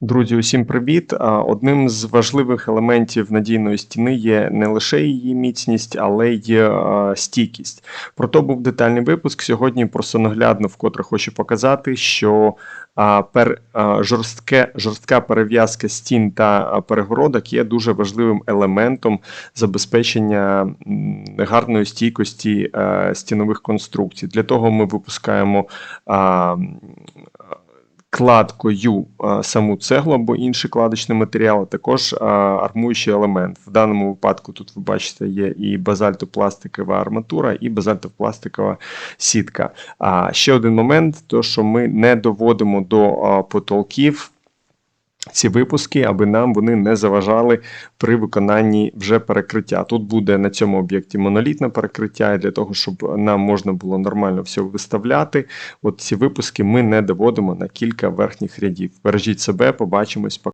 Друзі, усім привіт! Одним з важливих елементів надійної стіни є не лише її міцність, але й е, стійкість. Про то був детальний випуск. Сьогодні просто наглядно вкотре хочу показати, що пер, жорстке, жорстка перев'язка стін та перегородок є дуже важливим елементом забезпечення гарної стійкості е, стінових конструкцій. Для того ми випускаємо. Кладкою саму цеглу або інший кладочний матеріал, також армуючий елемент. В даному випадку тут ви бачите є і базальтопластикова арматура, і базальтопластикова сітка. А ще один момент: то що ми не доводимо до потолків. Ці випуски, аби нам вони не заважали при виконанні вже перекриття. Тут буде на цьому об'єкті монолітне перекриття, і для того, щоб нам можна було нормально все виставляти. От ці випуски ми не доводимо на кілька верхніх рядів. Бережіть себе, побачимось.